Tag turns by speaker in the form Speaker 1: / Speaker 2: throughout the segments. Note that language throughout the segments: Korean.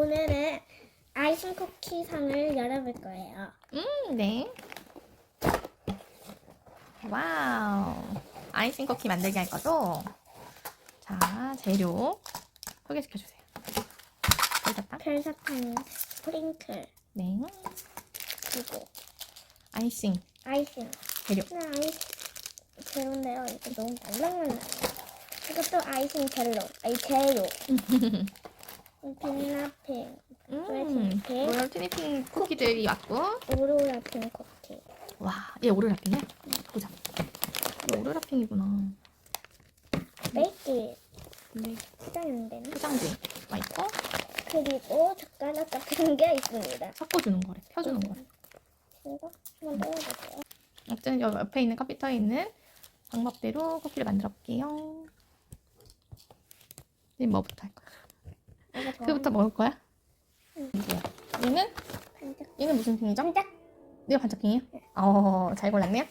Speaker 1: 오늘은 아이싱 쿠키 상을 열어볼 거예요.
Speaker 2: 음, 네. 와우. 아이싱 쿠키 만들기 할 거죠? 자, 재료 소개시켜 주세요. 별사탕?
Speaker 1: 별사탕, 스프링클,
Speaker 2: 네.
Speaker 1: 그리고
Speaker 2: 아이싱
Speaker 1: 아이싱.
Speaker 2: 재료.
Speaker 1: 네, 아이싱 재료인데요. 이거 너무 말랑말랑해요. 이것도 아이싱 젤로, 아니 재료. 빛나핑,
Speaker 2: 음,
Speaker 1: 핑,
Speaker 2: 로열 티니핑 쿠키들이 왔고.
Speaker 1: 오로라핑 쿠키.
Speaker 2: 와, 얘 오르라핑이야? 보자. 얘 오르라핑이구나.
Speaker 1: 메이키
Speaker 2: 네.
Speaker 1: 시장인데는
Speaker 2: 포장지 와 있고
Speaker 1: 그리고 젓가락 같은 게 있습니다.
Speaker 2: 섞어주는 거래. 펴주는 거래.
Speaker 1: 이거 한번 떼어볼게요.
Speaker 2: 아무튼 여기 옆에 있는 컴퓨터에 있는 방법대로 쿠키를 만들어 볼게요. 이제 뭐부터 할 거야? 그부터 먹을 거야?
Speaker 1: 응.
Speaker 2: 얘는
Speaker 1: 반짝
Speaker 2: 얘는 무슨 핑이죠?
Speaker 1: 반짝.
Speaker 2: 얘가 반짝핑이야? 어, 잘 골랐네요.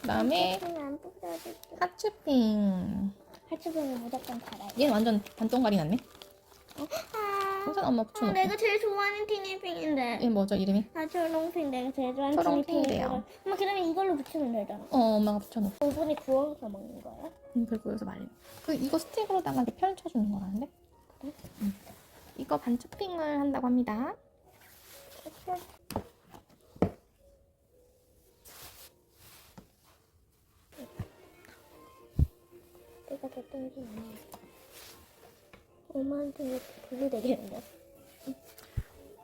Speaker 2: 그다음에. 하츄핑.
Speaker 1: 하츠병은 무조건 달아요.
Speaker 2: 얘는 완전 반동갈이 났네.
Speaker 1: 아,
Speaker 2: 괜찮아, 엄마
Speaker 1: 어,
Speaker 2: 붙여놓고.
Speaker 1: 내가 제일 좋아하는 티니핑인데.
Speaker 2: 얘 뭐죠, 이름이?
Speaker 1: 아, 초롱핑 내가 제일 좋아하는
Speaker 2: 초롱핑이래요.
Speaker 1: 엄마 그러면 이걸로 붙이면 되잖아.
Speaker 2: 어, 엄마가 붙여놓고.
Speaker 1: 오븐에 구워서 먹는 거야?
Speaker 2: 음, 그리고 여기서 말린. 그 이거 스틱으로다가 이렇게 펼쳐주는 거라는데? 응. 이거 반 초핑을 한다고 합니다.
Speaker 1: 내가 더 땡기네. 엄마한테 불이 되겠는데.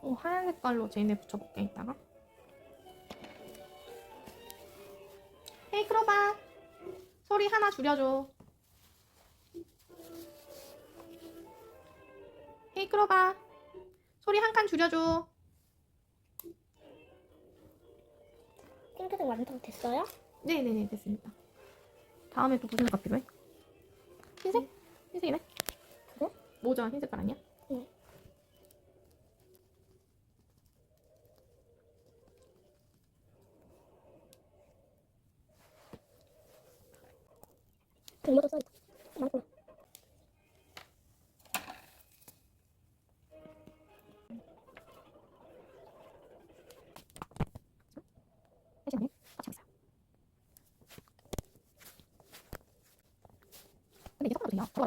Speaker 2: 어, 하얀 색깔로 제인에 붙여볼게 이따가. 헤이 크로바 소리 하나 줄여줘. 크로바 소리 한 칸 줄여줘.
Speaker 1: 핑크색 완성 됐어요?
Speaker 2: 네네네 됐습니다. 다음에 또 무슨 색깔 필요해? 흰색? 흰색이네.
Speaker 1: 그래?
Speaker 2: 모자 흰 색깔 아니야?
Speaker 1: 응. 등모도 써. 많구나.
Speaker 2: 근데 이게 섞어도 돼요. 좋아.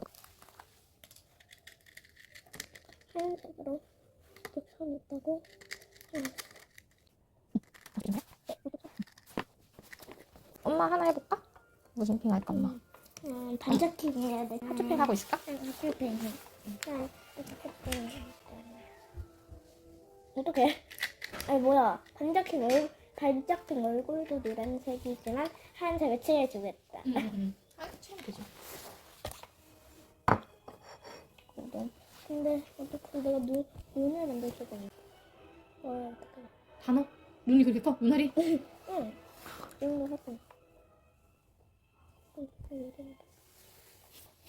Speaker 1: 하얀색으로 붙여놨다고.
Speaker 2: 잠시만요. 엄마 하나 해볼까? 무슨 핑 할까 엄마?
Speaker 1: 음, 반짝이게 해야 돼.
Speaker 2: 하트핑 하고 있을까?
Speaker 1: 아, 하트핑. 어떡해. 아니, 뭐야. 반짝이는 얼, 반짝이는 얼굴도 노란색이지만 하얀색을 칠해주겠다.
Speaker 2: 응. 아, 치면 되지.
Speaker 1: 근데, 어떡해. 내가 눈, 눈을 만들 수가 없네. 와, 어떡해.
Speaker 2: 단어? 눈이 그렇게 커? 눈알이?
Speaker 1: 응. 이런 거 거.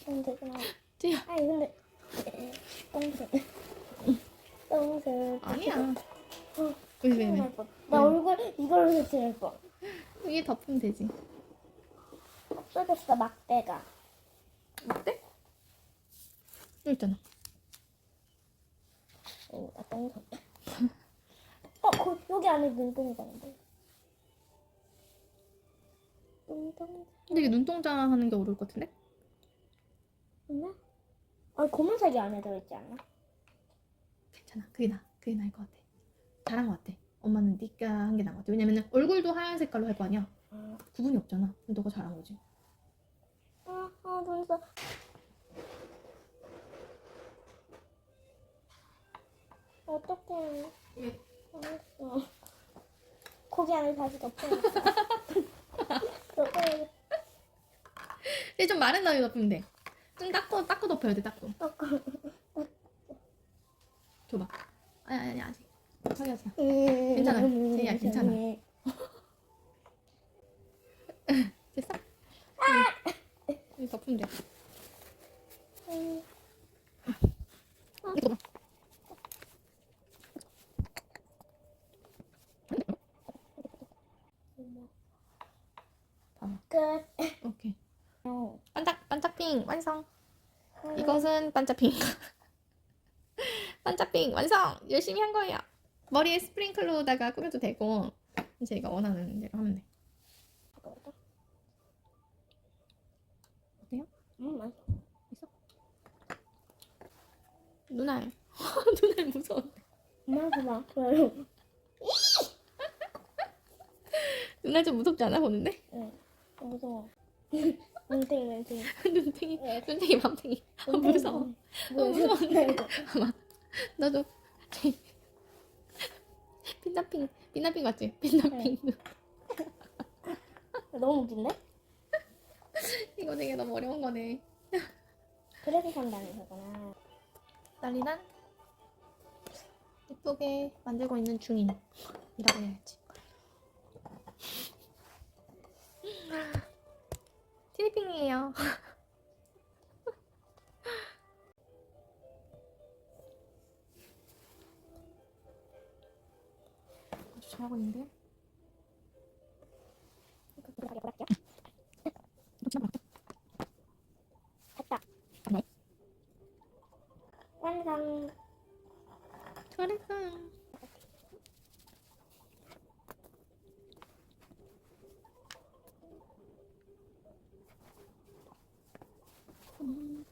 Speaker 1: 그럼 되구나.
Speaker 2: 찌야.
Speaker 1: 아니 근데 똥색 똥색
Speaker 2: 아니야.
Speaker 1: 어,
Speaker 2: 왜, 왜, 왜?
Speaker 1: 날 뻔. 나 얼굴 이걸로 색칠할 뻔
Speaker 2: 위에 덮으면 되지.
Speaker 1: 없어졌어 막대가
Speaker 2: 어때? 여기 있잖아.
Speaker 1: 어, 나 똥색 어 거, 여기 안에 눈동자인데 눈동자
Speaker 2: 근데 이게 눈동자 하는 게 어려울 것 같은데?
Speaker 1: 있나? 아 검은색이 안에 들어있지 않나?
Speaker 2: 괜찮아. 그게 나. 그게 나을 것 같아. 잘한 것 같아. 엄마는 네가 한 게 나은 것 같아. 왜냐면은 얼굴도 하얀 색깔로 할 거 아니야.
Speaker 1: 아,
Speaker 2: 구분이 없잖아. 너가 잘한 거지.
Speaker 1: 아, 아 눈썹 어떡해
Speaker 2: 왜?
Speaker 1: 알았어. 고기 안에 다시 덮어야겠어. 덮어야겠어.
Speaker 2: 이제 좀 마른 다음에 덮으면 돼. 좀 닦고 닦고 덮어야 돼. 닦고. 줘봐. 아니 아니 아직. 확인하지 마. 괜찮아. 제이야, 괜찮아. 됐어? 응. 덮으면 돼.
Speaker 1: 음,
Speaker 2: 이거 봐. 봐봐.
Speaker 1: 끝.
Speaker 2: 오케이.
Speaker 1: 어.
Speaker 2: 반짝 반짝핑 완성. 이것은 반짝핑. 반짝빙 완성! 열심히 한 거예요. 머리에 스프링클러다가 꾸며도 되고 제가 원하는 대로 하면 돼. 어때요?
Speaker 1: 음, 맛있어.
Speaker 2: 있어? 누나 누나 무서운데.
Speaker 1: 엄마 봐봐. 그래요.
Speaker 2: 누나 좀 무섭지 않아 보는데?
Speaker 1: 응. 무서워. 눈탱이, 눈탱이.
Speaker 2: 눈탱이 눈탱이 맘탱이 아, 무서워.
Speaker 1: 무서워.
Speaker 2: 나도 빛나핑 빛나핑 맞지? 빛나핑
Speaker 1: 너무 웃긴데?
Speaker 2: 이거 되게 너무 어려운 거네.
Speaker 1: 그래서 산다는 거구나.
Speaker 2: 난리난 예쁘게 만들고 있는 중인 이라고 해야지. 티니핑이에요. 아주 잘하고 있는데요?
Speaker 1: 됐다.
Speaker 2: 네.
Speaker 1: 완성.
Speaker 2: 잘했어. 음.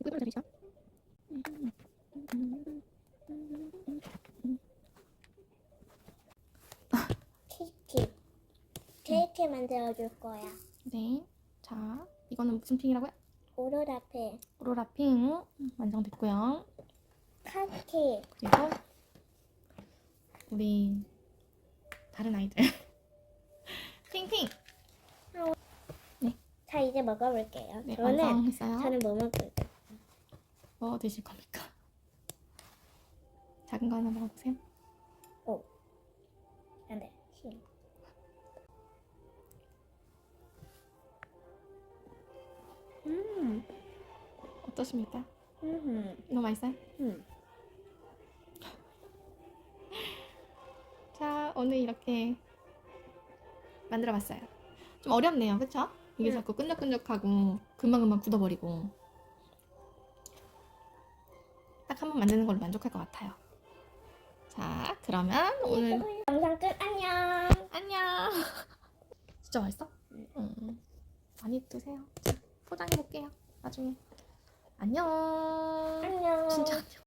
Speaker 2: 이거 잘리죠?
Speaker 1: 케이크. 케이크 만들어 줄 거야.
Speaker 2: 네. 자, 이거는 무슨 핑이라고요?
Speaker 1: 오로라페.
Speaker 2: 오로라 핑 완성됐고요.
Speaker 1: 카키.
Speaker 2: 그리고 우리 다른 아이들 핑핑
Speaker 1: 자, 이제 먹어볼게요.
Speaker 2: 네,
Speaker 1: 저는,
Speaker 2: 완성했어요.
Speaker 1: 저는 뭐 먹을까요?
Speaker 2: 뭐 드실 겁니까? 작은 거 하나 먹어보세요.
Speaker 1: 안 돼. 힘. 음.
Speaker 2: 어떠십니까?
Speaker 1: 음.
Speaker 2: 너무 맛있어요?
Speaker 1: 음.
Speaker 2: 자, 오늘 이렇게 만들어봤어요. 좀 어렵네요, 그쵸? 이게
Speaker 1: 네.
Speaker 2: 자꾸 끈적끈적하고 금방금방 굳어버리고 딱 한 번 만드는 걸로 만족할 것 같아요. 자, 그러면 오늘
Speaker 1: 영상 끝. 안녕.
Speaker 2: 안녕. 진짜 맛있어? 음, 많이 드세요. 자, 포장해 볼게요. 나중에. 안녕.
Speaker 1: 안녕.
Speaker 2: 진짜 안녕.